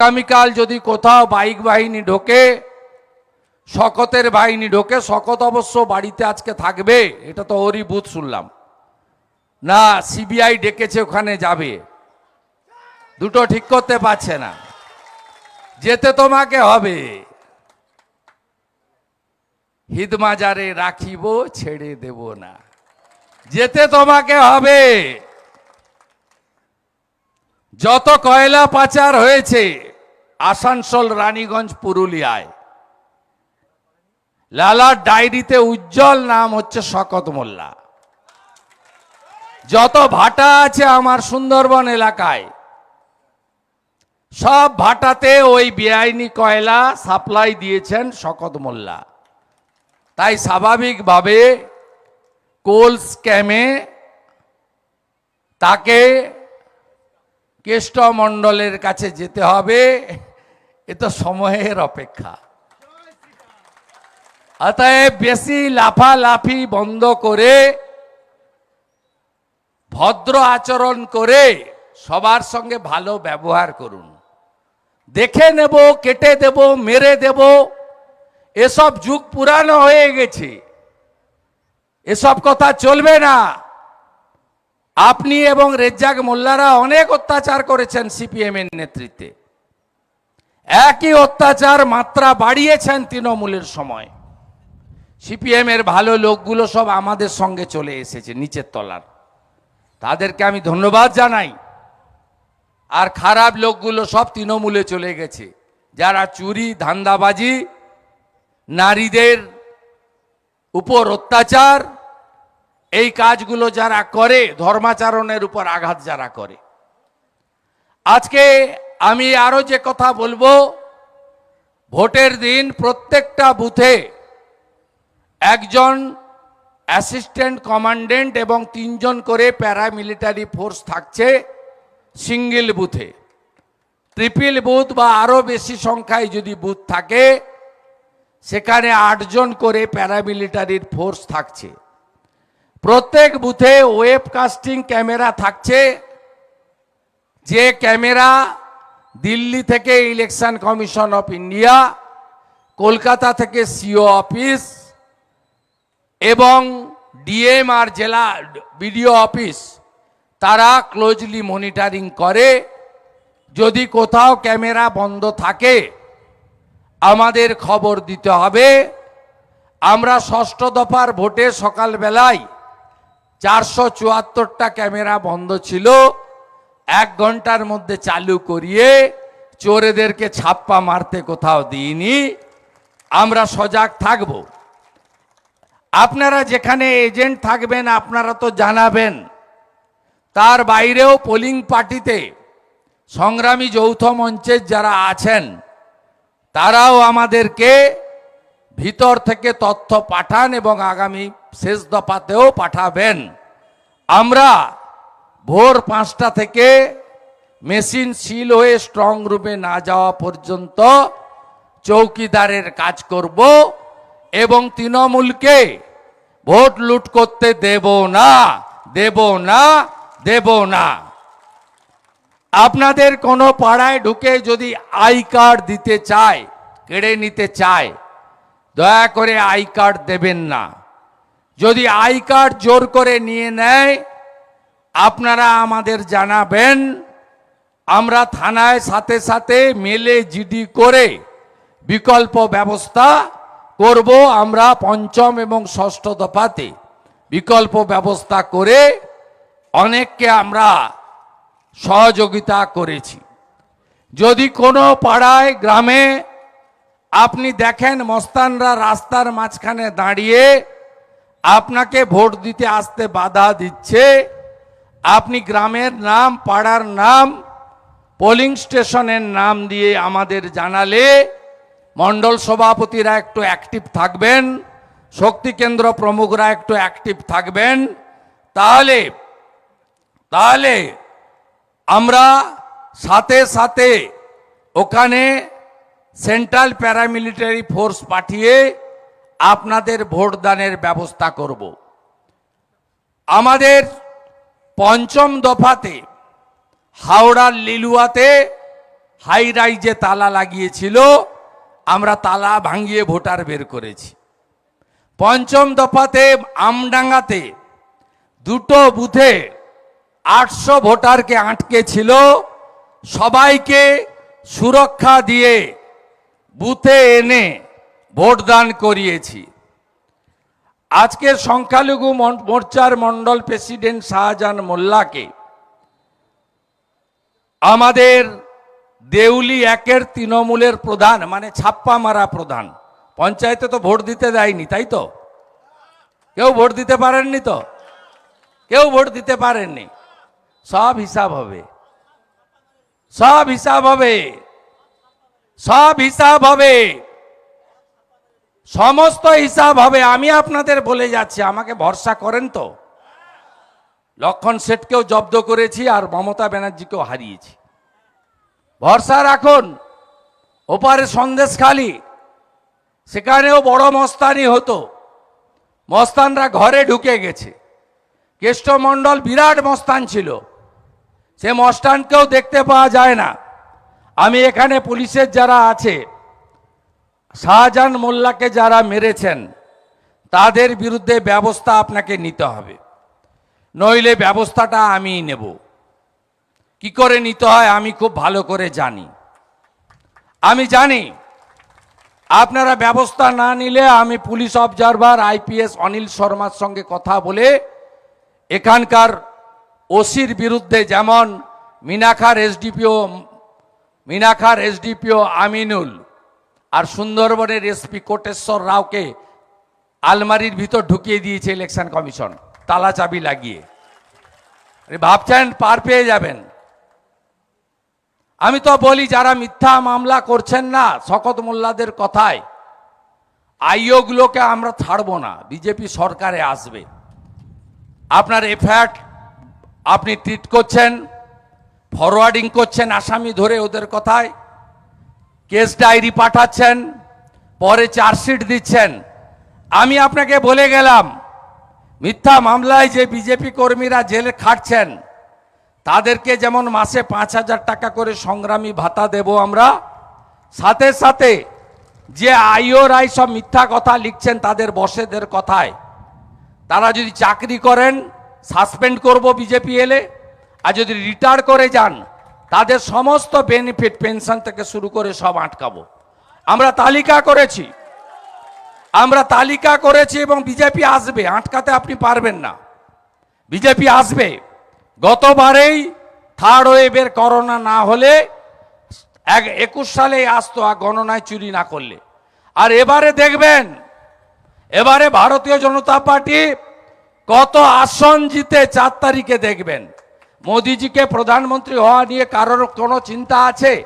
আগামীকাল যদি কোথাও বাইক বাহিনী ঢোকে, শকতের বাহিনী ঢোকে, শকত অবশ্য বাড়িতে আজকে থাকবে, এটা তো ওরই বুথ শুনলাম। না, সিবিআই ডেকেছে, ওখানে যাবে। দুটো ঠিক করতে পারছে না। যেতে তোমাকে হবে। হিদমাজারে রাখিব, ছেড়ে দেব না। যেতে তোমাকে হবে। যত কয়লা পাচার হয়েছে আসানসোল, রানীগঞ্জ, পুরুলিয়ায়। লালার ডায়েরিতে উজ্জ্বল নাম হচ্ছে শকত মোল্লা। যত ভাটা আছে আমার সুন্দরবন এলাকায়, সব ভাটাতে ওই বেআইনি কয়লা সাপ্লাই দিয়েছেন শকত মোল্লা। তাই স্বাভাবিকভাবে কোল স্ক্যামে তাকে কেষ্টমণ্ডলের কাছে যেতে হবে। এ তো সময়ের অপেক্ষা। অতএব বেশি লাফালাফি বন্ধ করে, ভদ্র আচরণ করে সবার সঙ্গে ভালো ব্যবহার করুন। দেখে নেব, কেটে দেব, মেরে দেব, এসব যুগ পুরানো হয়ে গেছে। এসব কথা চলবে না। আপনি এবং রেজ্জাক মোল্লারা অনেক অত্যাচার করেছেন সিপিএম এর নেতৃত্বে। একই অত্যাচার মাত্রা বাড়িয়েছেন তৃণমূলের সময়। সিপিএম এর ভালো লোকগুলো সব আমাদের সঙ্গে চলে এসেছে নিচের তলার। তাদেরকে আমি ধন্যবাদ জানাই। আর খারাপ লোকগুলো সব তৃণমূলে চলে গেছে। যারা চুরি, ধান্দাবাজি, নারীদের উপর অত্যাচার, এই কাজগুলো যারা করে, ধর্মাচরণের উপর আঘাত যারা করে। আজকে আমি আরও যে কথা বলব, ভোটের দিন প্রত্যেকটা বুথে একজন অ্যাসিস্ট্যান্ট কমান্ডেন্ট এবং তিনজন করে প্যারামিলিটারি ফোর্স থাকছে সিঙ্গেল বুথে। ট্রিপল বুথ বা আরও বেশি সংখ্যায় যদি বুথ থাকে, সেখানে আটজন করে প্যারামিলিটারির ফোর্স থাকছে। প্রত্যেক বুথে ওয়েব কাস্টিং ক্যামেরা থাকছে। যে ক্যামেরা দিল্লি থেকে election commission of India, Kolkata থেকে সিও অফিস এবং ডিএম আর জেলা বিডিও অফিস, তারা ক্লোজলি মনিটরিং করে। যদি কোথাও ক্যামেরা বন্ধ থাকে, আমাদের খবর দিতে হবে। আমরা ষষ্ঠ দফার ভোটে সকালবেলায় চারশো চুয়াত্তরটা ক্যামেরা বন্ধ ছিল। এক ঘণ্টার মধ্যে চালু করিয়ে চোরেদেরকে ছাপ্পা মারতে কোথাও দিইনি। আমরা সজাগ থাকব। আপনারা যেখানে এজেন্ট থাকবেন, আপনারা তো জানাবেন। তার বাইরেও পোলিং পার্টিতে সংগ্রামী যৌথ মঞ্চের যারা আছেন, তারাও আমাদেরকে ভিতর থেকে তথ্য পাঠান এবং আগামী শেষ দফাতেও পাঠাবেন। আমরা ভোর পাঁচটা থেকে মেশিন সিল হয়ে স্ট্রং রুমে না যাওয়া পর্যন্ত চৌকিদারের কাজ করব এবং তৃণমূলকে ভোট লুট করতে দেব না দেব না দেব না। আপনাদের কোনো পাড়ায় ঢুকে যদি আই কার্ড দিতে চায়, কেড়ে নিতে চায়, দয়া করে আই কার্ড দেবেন না। যদি আই কার্ড জোর করে নিয়ে নেয় আপনারা আমাদের জানাবেন। আমরা থানায় সাথে সাথে মেলে জিডি করে বিকল্প ব্যবস্থা করব আমরা পঞ্চম এবং ষষ্ঠ দফাতে। বিকল্প ব্যবস্থা করে অনেককে আমরা সহযোগিতা করেছি। যদি কোনো পাড়ায়, গ্রামে আপনি দেখেন মস্তানরা রাস্তার মাঝখানে দাঁড়িয়ে আপনাকে ভোট দিতে আসতে বাধা দিচ্ছে আপনি গ্রামের নাম, পাড়ার নাম পোলিং স্টেশনের নাম দিয়ে আমাদের জানালে মণ্ডল সভাপতিরা একটু অ্যাক্টিভ থাকবেন, শক্তি কেন্দ্র প্রমুখরা একটু অ্যাক্টিভ থাকবেন। তাহলে তাহলে আমরা সাথে সাথে ওখানে সেন্ট্রাল প্যারামিলিটারি ফোর্স পাঠিয়ে আপনাদের ভোটদানের ব্যবস্থা করব। আমাদের পঞ্চম দফাতে হাওড়ার লিলুয়াতে হাই রাইজে তালা লাগিয়েছিল, আমরা তালা ভাঙিয়ে ভোটার বের করেছি। পঞ্চম দফাতে আমডাঙ্গাতে দুটো বুথে আটশো ভোটারকে আটকে ছিল সবাইকে সুরক্ষা দিয়ে বুথে এনে ভোটদান করিয়েছি। আজকের সংখ্যালঘু মোর্চার মন্ডল প্রেসিডেন্ট শাহজাহান মোল্লাকে আমাদের দেউলি একের তৃণমূলের প্রধান মানে ছাপ্পা মারা প্রধান। পঞ্চায়েতে তো ভোট দিতে দেয়নি, তাই তো? কেউ ভোট দিতে পারেননি তো? কেউ ভোট দিতে পারেননি। সব হিসাব হবে। সব হিসাব হবে। সব হিসাব হবে। সমস্ত হিসাব হবে, আমি আপনাদের বলে যাচ্ছি, আমাকে ভরসা করেন তো। লক্ষণ শেঠকেও জব্দ করেছি আর মমতা ব্যানার্জিকেও হারিয়েছি। ভরসা রাখুন, ওপারে সন্দেশ খালি, সেখানেও বড় মস্তানি হতো। মস্তানরা ঘরে ঢুকে গেছে। কেষ্টমণ্ডল বিরাট মস্তান ছিল। সে মস্তানকেও দেখতে পাওয়া যায় না। আমি এখানে পুলিশের যারা আছে শাহজাহান মোল্লাকে যারা মেরেছেন, তাদের বিরুদ্ধে ব্যবস্থা আপনাকে নিতে হবে। নইলে ব্যবস্থাটা আমিই নেব। কি করে নিতে হয় আমি খুব ভালো করে জানি। আমি জানি, আপনারা ব্যবস্থা না নিলে আমি পুলিশ অবজারভার, আইপিএস অনিল শর্মার সঙ্গে কথা বলে এখানকার ওসির বিরুদ্ধে যেমন মিনাখার এসডিপিও মিনাখার এসডিপিও আমিনুল আর সুন্দরবনের এসপি কোটেশ্বর রাওকে আলমারির ভিতর ঢুকিয়ে দিয়েছে ইলেকশন কমিশন, তালা চাবি লাগিয়ে। ভাবছেন পার পেয়ে যাবেন। আমি তো বলি, যারা মিথ্যা মামলা করছেন না, শকত মোল্লাদের কথায় আইওগুলোকে আমরা ছাড়বো না, বিজেপি সরকারে আসবে। আপনার এফআইআর আপনি ট্রিট করছেন ফরওয়ার্ডিং করছেন আসামি ধরে ওদের কথায় কেস ডায়েরি পাঠাচ্ছেন, পরে চার্জশিট দিচ্ছেন। আমি আপনাকে বলে গেলাম, মিথ্যা মামলায় যে বিজেপি কর্মীরা জেলে খাটছেন, তাদেরকে যেমন মাসে পাঁচ হাজার টাকা করে সংগ্রামী ভাতা দেব আমরা, সাথে সাথে যে আইওরাই সব মিথ্যা কথা লিখছেন তাদের বসেদের কথায়, তারা যদি চাকরি করেন, সাসপেন্ড করব বিজেপি এলে, আর যদি রিটায়ার করে যান তাদের সমস্ত বেনিফিট পেনশন থেকে শুরু করে সব আটকাবো। আমরা তালিকা করেছি। আমরা তালিকা করেছি এবং বিজেপি আসবে। আটকাতে আপনি পারবেন না। বিজেপি আসবে। গতবারেই থার্ড ওয়েভের করোনা না হলে এক একুশ সালে আসতো আর গণনায় চুরি না করলে। আর এবারে দেখবেন, এবারে ভারতীয় জনতা পার্টি কত আসন জিতে চার তারিখে দেখবেন। মোদিজিকে প্রধানমন্ত্রী হওয়া নিয়ে কারোর কোনো চিন্তা আছে?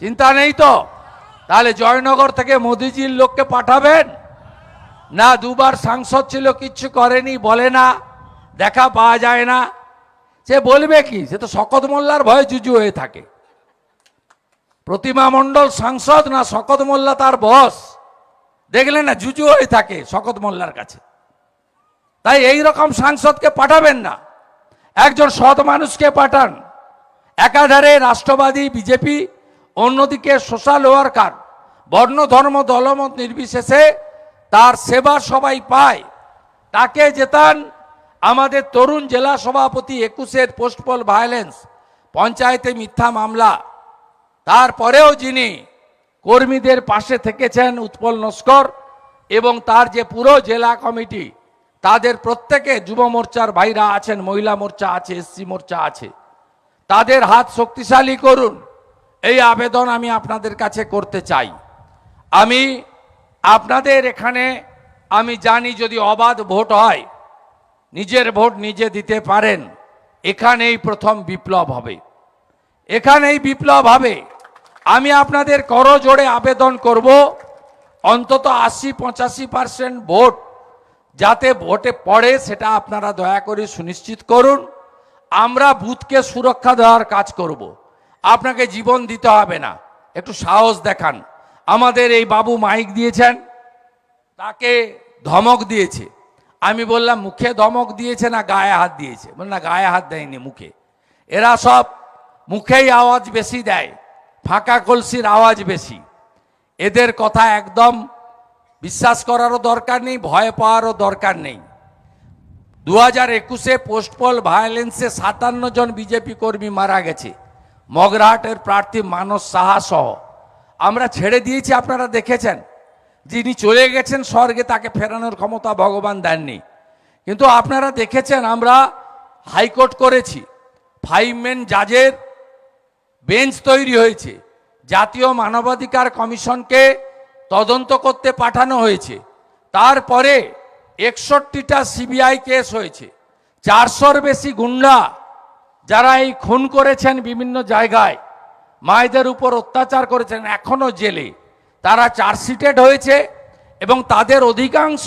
চিন্তা নেই তো? তাহলে জয়নগর থেকে মোদিজির লোককে পাঠাবেন? না, দুবার সাংসদ ছিল, কিচ্ছু করেনি, বলে না, দেখা পাওয়া যায় না। সে বলবে কি? সে তো শকত মোল্লার ভয়ে জুজু হয়ে থাকে। প্রতিমা মণ্ডল সাংসদ না শকত মোল্লা তার বস? দেখলে না, জুজু হয়ে থাকে শকত মোল্লার কাছে। তাই এই রকম সাংসদকে পাঠাবেন না। একজন সৎ মানুষকে পাঠান। একাধারে রাষ্ট্রবাদী, বিজেপি, অন্যদিকে সোশ্যাল ওয়ার্কার, বর্ণ, ধর্ম, দলমত নির্বিশেষে তার সেবা সবাই পায়। তাকে জেতান আমাদের তরুণ জেলা সভাপতি একুশের পোস্টপল ভায়োলেন্স, পঞ্চায়েতে মিথ্যা মামলা। তারপরেও যিনি কর্মীদের পাশে থেকেছেন উৎপল নস্কর এবং তার যে পুরো জেলা কমিটি তাদের প্রত্যেকে যুব মোর্চার ভাইরা আছেন, মহিলা মোর্চা আছে এসসি মোর্চা আছে। তাদের হাত শক্তিশালী করুন। এই আবেদন আমি আপনাদের কাছে করতে চাই। আমি আপনাদের এখানে, আমি জানি যদি অবাধ ভোট হয়, নিজের ভোট নিজে দিতে পারেন। এখানেই প্রথম বিপ্লব হবে। এখানেই বিপ্লব হবে। আমি আপনাদের করজোড়ে আবেদন করব। অন্তত আশি পঁচাশি পার্সেন্ট ভোট যাতে ভোটে পড়ে সেটা আপনারা দয়া করে সুনিশ্চিত করুন। আমরা বুথকে সুরক্ষা দেওয়ার কাজ করব। আপনাকে জীবন দিতে হবে না। একটু সাহস দেখান। আমাদের এই বাবু মাইক দিয়েছেন, তাকে ধমক দিয়েছে। আমি বললাম, মুখে ধমক দিয়েছে না গায়ে হাত দিয়েছে? বল না, গায়ে হাত দেয়নি, মুখে। এরা সব মুখেই আওয়াজ বেশি দেয়, ফাঁকা কলসির আওয়াজ বেশি। এদের কথা একদম বিশ্বাস করারও দরকার নেই, ভয় পাওয়ারও দরকার নেই। দু হাজার একুশে পোস্টপল ভায়োলেন্সে সাতান্ন জন বিজেপি কর্মী মারা গেছে। মগরাহাটের প্রার্থী মানস সাহা সহ। আমরা ছেড়ে দিয়েছি, আপনারা দেখেছেন। যিনি চলে গেছেন স্বর্গে, তাকে ফেরানোর ক্ষমতা ভগবান দেননি। কিন্তু আপনারা দেখেছেন, আমরা হাইকোর্ট করেছি। ফাইভ মেন জাজের বেঞ্চ তৈরি হয়েছে। জাতীয় মানবাধিকার কমিশনকে তদন্ত করতে পাঠানো হয়েছে। তারপরে একষট্টিটা সিবিআই কেস হয়েছে। চারশোর বেশি গুন্ডা যারা এই খুন করেছেন বিভিন্ন জায়গায়, মায়েদের উপর অত্যাচার করেছেন এখনও জেলে। তারা চার্জশিটেড হয়েছে এবং তাদের অধিকাংশ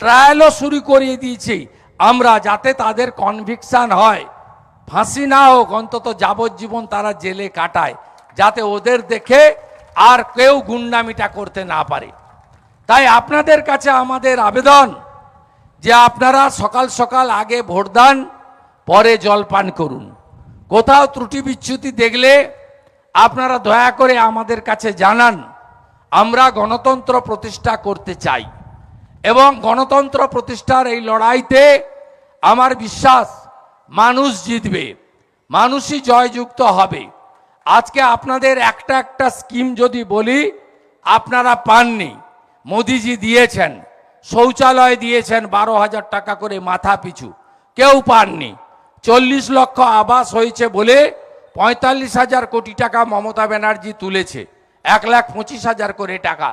ট্রায়ালও শুরু করিয়ে দিয়েছি। আমরা যাতে তাদের কনভিকশন হয়, ফাঁসি না হোক, অন্তত যাবজ্জীবন তারা জেলে কাটায়, যাতে ওদের দেখে আর কেউ গুন্ডামিটা করতে না পারে। তাই আপনাদের কাছে আমাদের আবেদন যে আপনারা সকাল সকাল আগে ভোট দান, পরে জলপান করুন। কোথাও ত্রুটি বিচ্যুতি দেখলে আপনারা দয়া করে আমাদের কাছে জানান, আমরা গণতন্ত্র প্রতিষ্ঠা করতে চাই। এবং গণতন্ত্র প্রতিষ্ঠার এই লড়াইতে আমার বিশ্বাস, মানুষ জিতবে, মানুষই জয়যুক্ত হবে। আজকে আপনাদের একটা একটা স্কিম যদি বলি, আপনারা পাননি। মোদিজি দিয়েছেন, শৌচালয় দিয়েছেন বারো হাজার টাকা করে মাথা পিছু। কেউ পাননি। চল্লিশ লক্ষ আবাস হয়েছে বলে পঁয়তাল্লিশ হাজার কোটি টাকা মমতা ব্যানার্জি তুলেছে। এক লাখ পঁচিশ হাজার করে টাকা।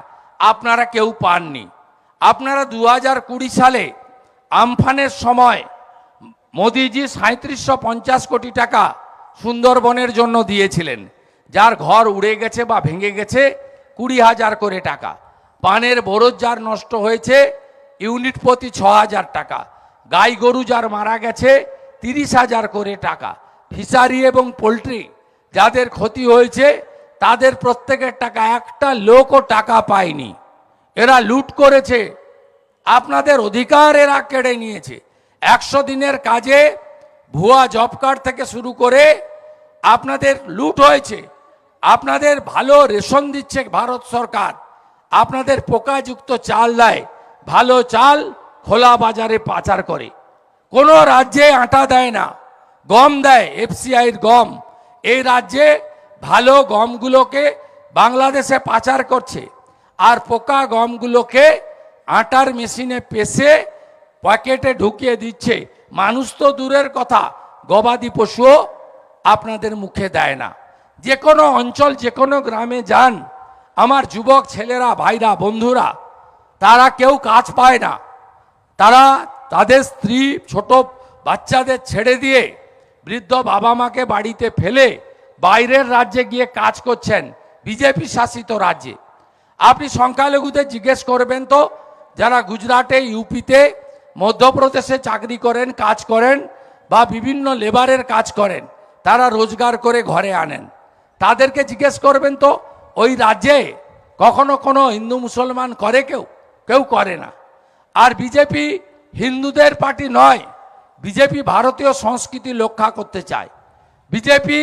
আপনারা কেউ পাননি। আপনারা দু হাজার কুড়ি সালে আমফানের সময় মোদিজি সাঁত্রিশশো পঞ্চাশ কোটি টাকা সুন্দরবনের জন্য দিয়েছিলেন। যার ঘর উড়ে গেছে বা ভেঙে গেছে কুড়ি হাজার করে টাকা। পানের বরজ যার নষ্ট হয়েছে, ইউনিট প্রতি ছ হাজার টাকা। গাই গরু যার মারা গেছে, তিরিশ হাজার করে টাকা। ফিশারি এবং পোলট্রি যাদের ক্ষতি হয়েছে, তাদের প্রত্যেকের টাকা একটা লোকও টাকা পায়নি। এরা লুট করেছে। আপনাদের অধিকার এরা কেড়ে নিয়েছে। একশো দিনের কাজে ভুয়া জব কার্ড থেকে শুরু করে আপনাদের লুট হয়েছে, আপনাদের ভালো রেশন দিচ্ছে ভারত সরকার, আপনাদের পোকাযুক্ত চাল দেয়, ভালো চাল খোলা বাজারে পাচার করে। কোনো রাজ্যে আটা দেয় না, গম দেয় এফসিআইয়ের গম। এই রাজ্যে ভালো গমগুলোকে বাংলাদেশে পাচার করছে আর পোকা গমগুলোকে আটার মেশিনে পেশে পকেটে ঢুকিয়ে দিচ্ছে। মানুষ তো দূরের কথা, গবাদি পশুও আপনাদের মুখে দেয় না। যে কোনো অঞ্চল, যে কোনো গ্রামে যান, আমার যুবক ছেলেরা, ভাইরা, বন্ধুরা, তারা কেউ কাজ পায় না। তারা তাদের স্ত্রী, ছোট বাচ্চাদের ছেড়ে দিয়ে বৃদ্ধ বাবা মাকে বাড়িতে ফেলে বাইরের রাজ্যে গিয়ে কাজ করছেন, বিজেপি শাসিত রাজ্যে। আপনি সংখ্যালঘুদের জিজ্ঞেস করবেন তো, যারা গুজরাটে, ইউপিতে মধ্যপ্রদেশে চাকরি করেন, কাজ করেন বা বিভিন্ন লেবারের কাজ করেন, তারা রোজগার করে ঘরে আনেন। তাদেরকে জিজ্ঞেস করবেন তো, ওই রাজ্যে কখনো কোনো হিন্দু মুসলমান করে কেউ? কেউ করে না। আর বিজেপি হিন্দুদের পার্টি নয়, বিজেপি ভারতীয় সংস্কৃতি রক্ষা করতে চায়। বিজেপি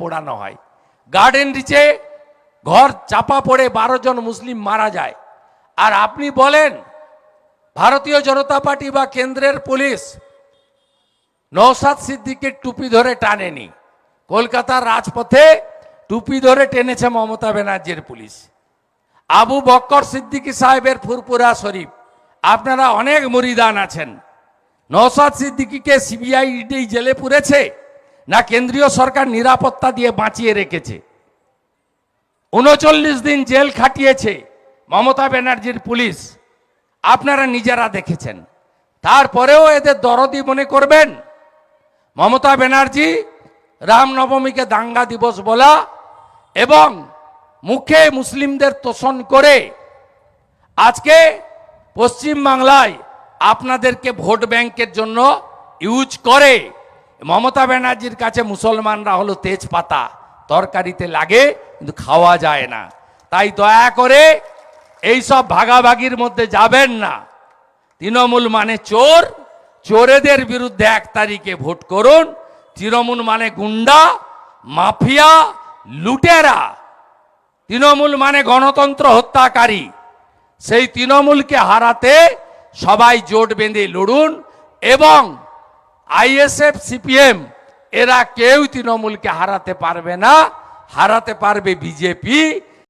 পোড়ানো হয়। গার্ডেন রিচে ঘর চাপা পড়ে বারো জন মুসলিম মারা যায়। আর আপনি বলেন, ভারতীয় জনতা পার্টি বা কেন্দ্রের পুলিশ নৌসাদ সিদ্দিকের টুপি ধরে টানেনি। কলকাতার রাজপথে টুপি ধরে টেনেছে মমতা ব্যানার্জির পুলিশ। আবু বক্কর সিদ্দিকী সাহেবের ফুরপুরা শরীফ। আপনারা অনেক মরিদান আছেন। নৌসাদ সিদ্দিকীকে সিবিআই ইডি জেলে পুরেছে। না কেন্দ্রীয় সরকার নিরাপত্তা দিয়ে বাঁচিয়ে রেখেছে। উনচল্লিশ দিন জেল খাটিয়েছে মমতা ব্যানার্জির পুলিশ। আপনারা নিজেরা দেখেছেন। তারপরেও এদের দরদি মনে করবেন? মমতা ব্যানার্জি রামনবমীকে দাঙ্গা দিবস বলা এবং মুখে মুসলিমদের তোষণ করে আজকে পশ্চিম বাংলায় আপনাদেরকে ভোট ব্যাংকের জন্য ইউজ করে। মমতা ব্যানার্জির কাছে মুসলমানরা হলো তেজপাতা। তরকারিতে লাগে, কিন্তু খাওয়া যায় না। তাই দয়া করে এই সব ভাগাভাগির মধ্যে যাবেন না। তৃণমূল মানে চোর। চোরেদের বিরুদ্ধে এক তারিখে ভোট করুন। তৃণমূল মানে গুন্ডা, মাফিয়া, লুটেরা। তৃণমূল মানে গণতন্ত্র হত্যাকারী। সেই তৃণমূলকে হারাতে সবাই জোট বেঁধে লড়ুন এবং আইএসএফ সিপিএম এরা কেউ তৃণমূলকে হারাতে পারবে না হারাতে পারবে বিজেপি